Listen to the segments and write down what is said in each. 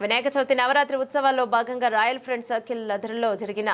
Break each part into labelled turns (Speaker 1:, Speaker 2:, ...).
Speaker 1: వినాయక చవితి నవరాత్రి ఉత్సవాల్లో భాగంగా royal friend circle అధరలో జరిగిన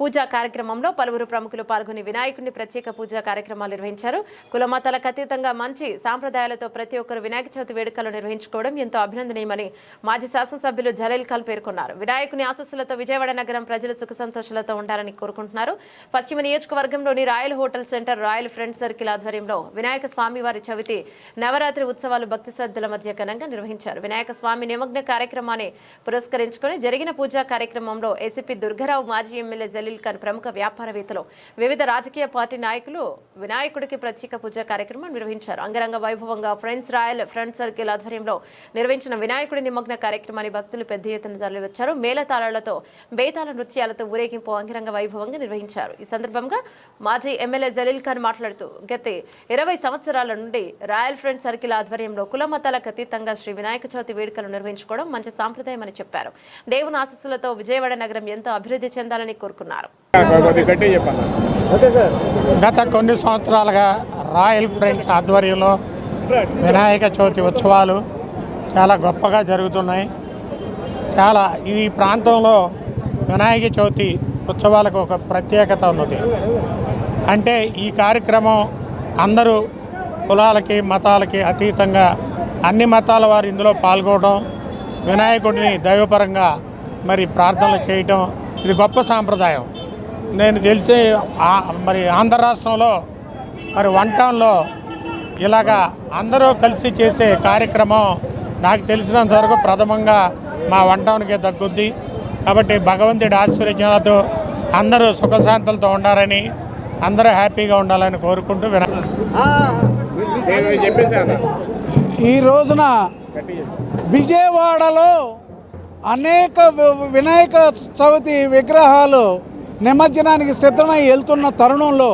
Speaker 1: పూజా కార్యక్రమంలో పలువురు ప్రముఖులు పాల్గొని వినాయకుడిని ప్రత్యేక పూజా కార్యక్రమాలు నిర్వహించారు. కులమతాలకు అతీతంగా మంచి సాంప్రదాయాలతో ప్రతి ఒక్కరు వినాయక చవితి వేడుకలు నిర్వహించుకోవడం ఎంతో అభినందనీయమని మాజీ శాసనసభ్యులు జలీల్ ఖాన్ పేర్కొన్నారు. వినాయకుని ఆశస్సులతో విజయవాడ నగరం ప్రజలు సుఖ సంతోషాలతో ఉండాలని కోరుకుంటున్నారు. పశ్చిమ నియోజకవర్గంలోని royal hotel centre royal friend circle ఆధ్వర్యంలో వినాయక స్వామి వారి చవితి నవరాత్రి ఉత్సవాలు భక్తి శ్రద్ధల మధ్య ఘనంగా నిర్వహించారు. వినాయక స్వామి నిమగ్న కార్యక్రమాన్ని పురస్కరించుకొని జరిగిన పూజా కార్యక్రమంలో ఏసీపీ దుర్గారావు మాజీ ఎమ్మెల్యే ఖాన్ ప్రముఖ వ్యాపారవేత్తలు. వివిధ రాజకీయ పార్టీ నాయకులు వినాయకుడికి ప్రత్యేక పూజా కార్యక్రమం నిర్వహించారు. అంగరంగ వైభవంగా ఫ్రెండ్స్ రాయల్ ఫ్రెండ్ సర్కిల్ ఆధ్వర్యంలో నిర్వహించిన వినాయకుడి నిమగ్న కార్యక్రమాన్ని భక్తులు పెద్ద ఎత్తున తరలివచ్చారు. మేళతాళాలతో బేతాళ నృత్యాలతో ఊరేగింపు అంగరంగ వైభవంగా నిర్వహించారు. ఈ సందర్భంగా మాజీ ఎమ్మెల్యే జలీల్ ఖాన్ మాట్లాడుతూ గత ఇరవై సంవత్సరాల నుండి రాయల్ ఫ్రెండ్ సర్కిల్ ఆధ్వర్యంలో కుల మతాలకు అతీతంగా శ్రీ వినాయక చవితి వేడుకలు నిర్వహించుకోవడం మంచి సాంప్రదాయమని చెప్పారు. దేవుని ఆశస్సులతో విజయవాడ నగరం ఎంతో అభివృద్ధి చెందాలని కోరుకున్నారు.
Speaker 2: కొద్దిగా
Speaker 3: గత కొన్ని సంవత్సరాలుగా రాయల్ ఫ్రెండ్స్ ఆధ్వర్యంలో వినాయక చవితి ఉత్సవాలు చాలా గొప్పగా జరుగుతున్నాయి. చాలా ఈ ప్రాంతంలో వినాయక చవితి ఉత్సవాలకు ఒక ప్రత్యేకత ఉన్నది. అంటే ఈ కార్యక్రమం అందరూ కులాలకి మతాలకి అతీతంగా అన్ని మతాల వారు ఇందులో పాల్గొనడం వినాయకుడిని దైవపరంగా మరి ప్రార్థనలు చేయటం ఇది గొప్ప సాంప్రదాయం నేను తెలిసి మరి ఆంధ్ర రాష్ట్రంలో మరి వన్ టౌన్లో ఇలాగా అందరూ కలిసి చేసే కార్యక్రమం నాకు తెలిసినంత వరకు ప్రథమంగా మా వన్ టౌన్కే దక్కుద్ది కాబట్టి భగవంతుడి ఆశీర్వచనాలతో అందరూ సుఖశాంతులతో ఉండాలని అందరూ హ్యాపీగా ఉండాలని కోరుకుంటూ వినా
Speaker 4: ఈ రోజున. విజయవాడలో అనేక వినాయక చవితి విగ్రహాలు నిమజ్జనానికి సిద్ధమై వెళ్తున్న తరుణంలో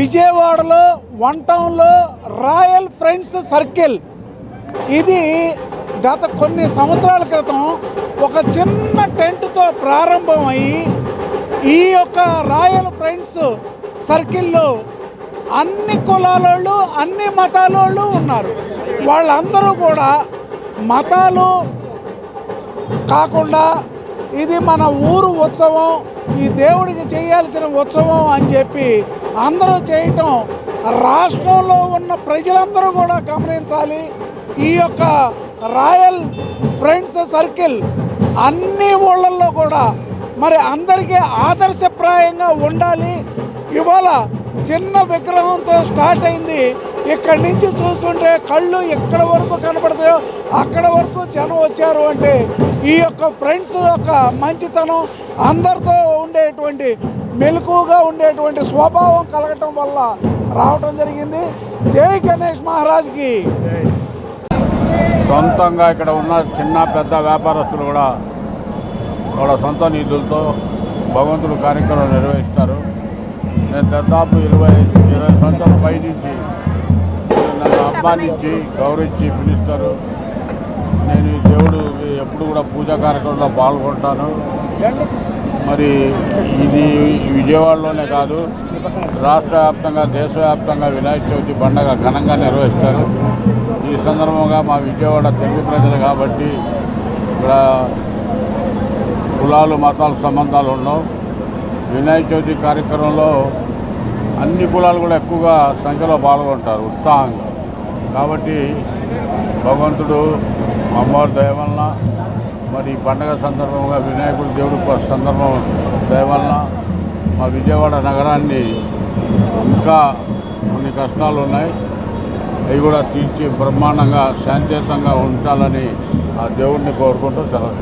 Speaker 4: విజయవాడలో వన్ టౌన్లో రాయల్ ఫ్రెండ్స్ సర్కిల్. ఇది గత కొన్ని సంవత్సరాల క్రితం ఒక చిన్న టెంట్తో ప్రారంభమై ఈ యొక్క రాయల్ ఫ్రెండ్స్ సర్కిల్లో అన్ని కులాలోళ్ళు అన్ని మతాలోళ్ళు ఉన్నారు. వాళ్ళందరూ కూడా మతాలు కాకుండా ఇది మన ఊరు ఉత్సవం ఈ దేవుడికి చేయాల్సిన ఉత్సవం అని చెప్పి అందరూ చేయటం రాష్ట్రంలో ఉన్న ప్రజలందరూ కూడా గమనించాలి. ఈ యొక్క రాయల్ ఫ్రెండ్స్ సర్కిల్ అన్ని ఊళ్ళల్లో కూడా మరి అందరికీ ఆదర్శప్రాయంగా ఉండాలి. ఇవాళ చిన్న విగ్రహంతో స్టార్ట్ అయింది ఇక్కడి నుంచి చూస్తుంటే కళ్ళు ఎక్కడ వరకు కనపడతాయో అక్కడ వరకు జనం వచ్చారు అంటే ఈ యొక్క ఫ్రెండ్స్ యొక్క మంచితనం అందరితో ఉండేటువంటి మెలకుగా ఉండేటువంటి స్వభావం కలగటం వల్ల రావటం జరిగింది. జై గణేష్ మహారాజ్కి.
Speaker 5: సొంతంగా ఇక్కడ ఉన్న చిన్న పెద్ద వ్యాపారస్తులు కూడా వాళ్ళ సొంత నిధులతో భగవంతుడు కార్యక్రమం నిర్వహిస్తారు. నేను దాదాపు ఇరవై ఇరవై సంవత్సరాల పైనుంచి నుంచి ఆహ్వానించి గౌరవించి పిలుస్తారు నేను ఈ దేవుడు ఎప్పుడు కూడా పూజా కార్యక్రమంలో పాల్గొంటాను. మరి ఇది విజయవాడలోనే కాదు రాష్ట్ర వ్యాప్తంగా దేశవ్యాప్తంగా వినాయక చవితి పండగ ఘనంగా నిర్వహిస్తారు. ఈ సందర్భంగా మా విజయవాడ తెలుగు ప్రజలు కాబట్టి ఇక్కడ కులాలు మతాల సంబంధాలు ఉండవు వినాయక చవితి కార్యక్రమంలో అన్ని కులాలు కూడా ఎక్కువగా సంఖ్యలో పాల్గొంటారు ఉత్సాహంగా. కాబట్టి భగవంతుడు అమ్మవారి దయ వలన మరి పండగ సందర్భంగా వినాయకుడి దేవుడు సందర్భం దయ వలన మా విజయవాడ నగరాన్ని ఇంకా కొన్ని కష్టాలు ఉన్నాయి. అవి కూడా తీర్చి బ్రహ్మాండంగా శాంతియుతంగా ఉంచాలని ఆ దేవుడిని కోరుకుంటూ సెలవు.